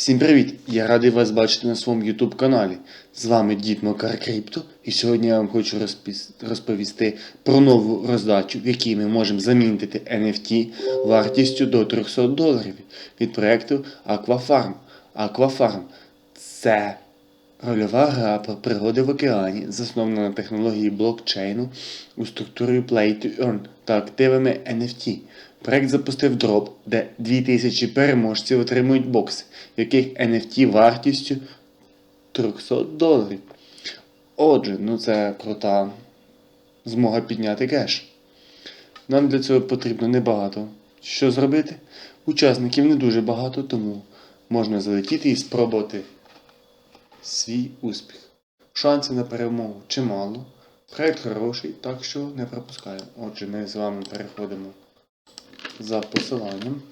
Всім привіт! Я радий вас бачити на своєму YouTube каналі. З вами Дід Макар Крипто, і сьогодні я вам хочу розповісти про нову роздачу, в якій ми можемо замінити NFT вартістю до 300 доларів від проєкту Aquafarm. Aquafarm – це рольова гра про пригоди в океані, заснована на технології блокчейну у структурі Play to Earn та активами NFT. Проект запустив дроп, де 2000 переможців отримують бокси, в яких NFT вартістю 300 доларів. Отже, ну це крута змога підняти кеш. Нам для цього потрібно небагато. Що зробити? Учасників не дуже багато, тому можна залетіти і спробувати свій успіх. Шансів на перемогу чимало. Проект хороший, так що не пропускаємо. Отже, ми з вами переходимо за посиланням.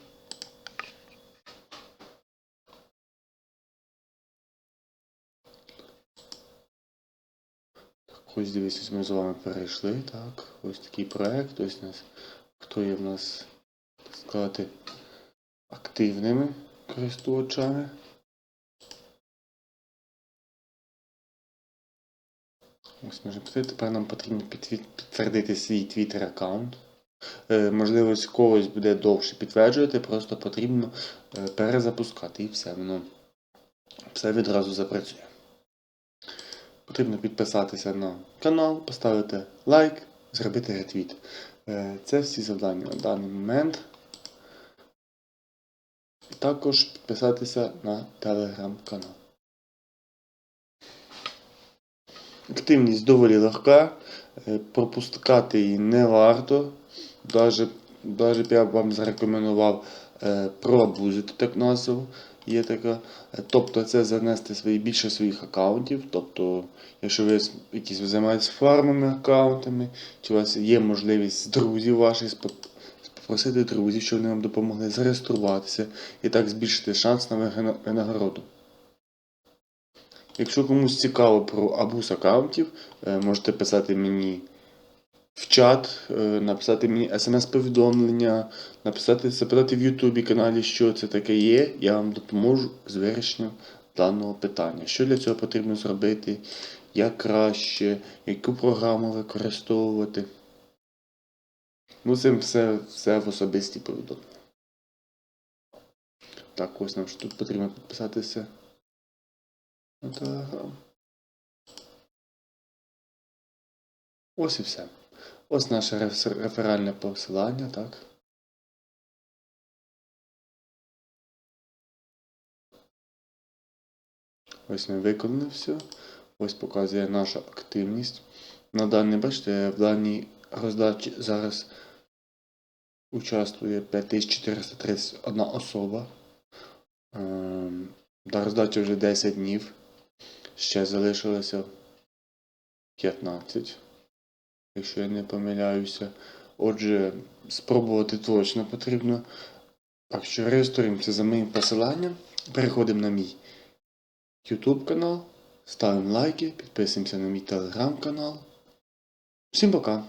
Ось дивіться, ми з вами перейшли. Так, ось такий проект. Ось нас хто є в нас, так сказати, активними користувачами. Ось можемо. Тепер нам потрібно підтвердити свій Twitter аккаунт. Е, Можливо, когось буде довше підтверджувати, просто потрібно е, перезапускати і все воно все відразу запрацює. Потрібно підписатися на канал, поставити лайк, зробити ретвіт. Е, Це всі завдання на даний момент. І також підписатися на телеграм-канал. Активність доволі легка, пропускати її не варто. Даже, даже б я вам зарекомендував е, проабузити так назву. Є така. Е, Тобто це занести свої більше своїх аккаунтів. Тобто, якщо ви якісь ви займаєтесь фармами аккаунтами, чи у вас є можливість з друзів ваших попросити друзів, щоб вони вам допомогли зареєструватися і так збільшити шанс на винагороду. Якщо комусь цікаво про абуз аккаунтів, е, можете писати мені в чат, е, написати мені смс-повідомлення, написати, запитати в Ютубі каналі, що це таке є. Я вам допоможу з вирішенням даного питання. Що для цього потрібно зробити, як краще, яку програму використовувати. Ну, це все, все в особисті повідомлення. Так, ось нам тут потрібно підписатися на Телеграм. Ось і все. Ось наше реферальне посилання, так. Ось ми виконали все. Ось показує наша активність. На даний, бачите, в даній роздачі зараз участвує 5431 особа. Ем, До роздачі вже 10 днів. Ще залишилося 15 якщо я не помиляюся. Отже, спробувати точно потрібно. Так що реєструємося за моїм посиланням, переходимо на мій YouTube канал, ставимо лайки, підписуємося на мій телеграм канал. Всім пока!